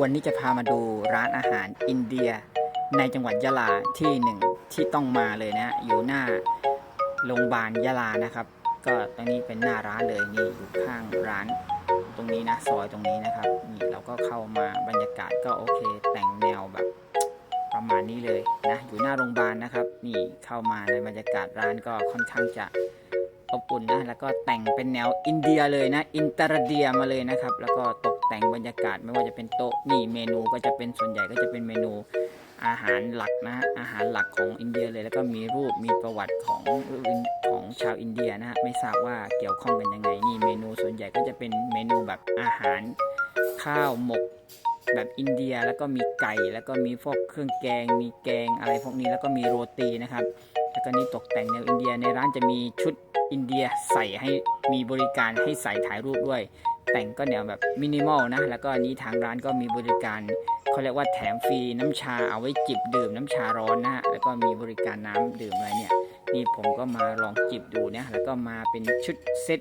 วันนี้จะพามาดูร้านอาหารอินเดีย ในจังหวัดยะลาที่หนึ่งที่ต้องมาเลยนะ อยู่หน้าโรงพยาบาลยะลานะครับ ก็ตรงนี้เป็นหน้าร้านเลยนี่อยู่ข้างร้านตรงนี้นะซอยตรงนี้นะครับนี่เราก็เข้ามาบรรยากาศก็โอเค แต่งแนวแบบประมาณนี้เลยนะอยู่หน้าโรงพยาบาลนะครับ นี่เข้ามาในบรรยากาศร้านก็ค่อนข้างจะ อบอุ่นนะแล้วก็แต่งเป็นแนวอินเดียเลยนะ อินเตอร์เดียมาเลยนะครับ แล้วก็ตกแต่งบรรยากาศไม่ว่าจะเป็นโต๊ะนี่เมนูก็จะเป็นส่วนใหญ่ก็จะเป็นเมนูอาหารหลักนะอาหารหลักของอินเดียเลยแล้วก็มีรูปมีประวัติของของชาวอินเดียนะฮะไม่ทราบว่าเกี่ยวข้องกันยังไงนี่เมนูส่วนใหญ่ก็จะเป็นเมนูแบบอาหารข้าวหมกแบบอินเดียแล้วก็มีไก่แล้วก็มีพวกเครื่องแกง มีแกงอะไรพวกนี้แล้วก็มีโรตีนะครับ แล้วก็นี่ตกแต่งแนวอินเดียในร้านจะมีชุด อินเดียใส่ให้มีบริการให้ใส่ถ่ายรูปด้วย แต่งก็แนวแบบมินิมอลนะ แล้วก็อันนี้ทางร้านก็มีบริการเขาเรียกว่าแถมฟรีน้ำชาเอาไว้จิบดื่มน้ำชาร้อนนะฮะแล้วก็มีบริการน้ำดื่มอะไรเนี่ยนี่ผมก็มาลองจิบดูนะแล้วก็มาเป็นชุดเซต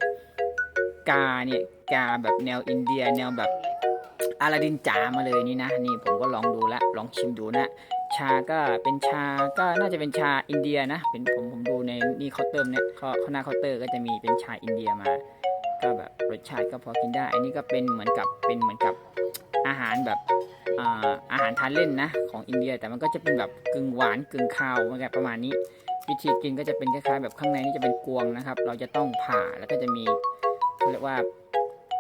กาเนี่ยกาแบบแนวอินเดียแนวแบบอาลาดินจ๋ามาเลยนี่นะ นี่ผมก็ลองดูแล้วลองชิมดูนะ ชาก็เป็นชาก็น่าจะเป็นชาอินเดียนะ เป็นผมผมดูในนี่เคาน์เตอร์เนี่ยเขาเขาหน้าเคาน์เตอร์ก็จะมีเป็นชาอินเดียมา ก็แบบรสชาติก็พอกินได้ อันนี้ก็เป็นเหมือนกับเป็นเหมือนกับอาหารแบบอาอาหารทานเล่นนะของอินเดีย แต่มันก็จะเป็นแบบกึ่งหวานกึ่งคาวแบบประมาณนี้ วิธีกินก็จะเป็นคล้ายๆแบบข้างในนี่จะเป็นกวงนะครับ เราจะต้องผ่าแล้วก็จะมีเขาเรียกว่า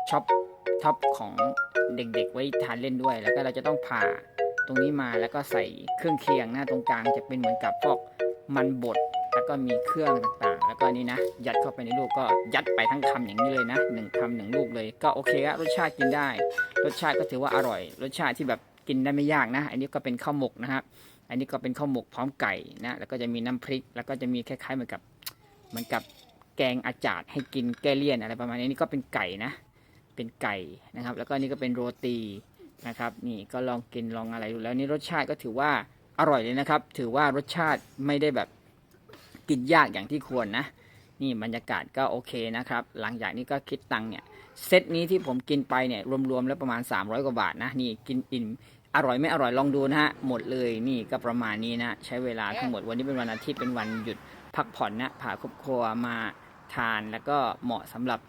ช็อปท็อปของเด็กๆ ไว้ทานเล่นด้วย แล้วก็เราจะต้องผ่า ตรงนี้มาแล้วก็ใส่เครื่องเคียงหน้าตรงกลางจะเป็นเหมือนกับพวกมันบดแล้วก็มีเครื่องต่างๆ แล้วก็นี่นะ ยัดเข้าไปในลูกก็ยัดไปทั้งคำอย่างนี้เลยนะหนึ่งคำหนึ่งลูกเลย ก็โอเคอะรสชาติกินได้ รสชาติก็ถือว่าอร่อย รสชาติที่แบบกินได้ไม่ยากนะ อันนี้ก็เป็นข้าวหมกนะครับ อันนี้ก็เป็นข้าวหมกพร้อมไก่นะ แล้วก็จะมีน้ำพริก แล้วก็จะมีคล้ายๆเหมือนกับเหมือนกับแกงอาจาดให้กินแก้เลี่ยนอะไรประมาณนี้นี่ก็เป็นไก่นะ เป็นไก่นะครับ แล้วก็นี่ก็เป็นโรตี นะครับนี่ก็ลองกินลองอะไรดูแล้วนี่รสชาติก็ถือว่าอร่อยเลยนะครับ ถือว่ารสชาติไม่ได้แบบกินยากอย่างที่ควรนะ นี่บรรยากาศก็โอเคนะครับ หลังจากนี้ก็คิดตังค์เนี่ยเซตนี้ที่ผมกินไปเนี่ยรวมๆแล้วประมาณ 300 กว่าบาทนะนี่กินอิ่มอร่อยไม่อร่อยลองดูนะฮะหมดเลยนี่ก็ประมาณนี้นะใช้เวลาทั้งหมดวันนี้เป็นวันอาทิตย์เป็นวันหยุดพักผ่อนนะพาครอบครัวมาทานแล้วก็เหมาะสำหรับ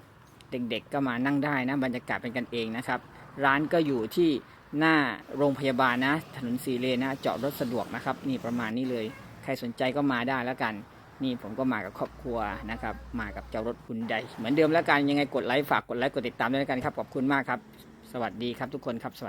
เด็กๆก็มานั่งได้นะบรรยากาศเป็นกันเองนะครับ ร้านก็อยู่ที่หน้าโรงพยาบาลนะ ถนนสีเลนนะจอดรถสะดวกนะครับ นี่ประมาณนี้เลย ใครสนใจก็มาได้แล้วกัน นี่ผมก็มากับครอบครัวนะครับ มากับเจ้ารถคุณใด เหมือนเดิมแล้วกันยังไงกดไลค์ฝากกดไลค์กดติดตามด้วยแล้วกันครับขอบคุณมากครับ สวัสดีครับทุกคนครับสวัสดี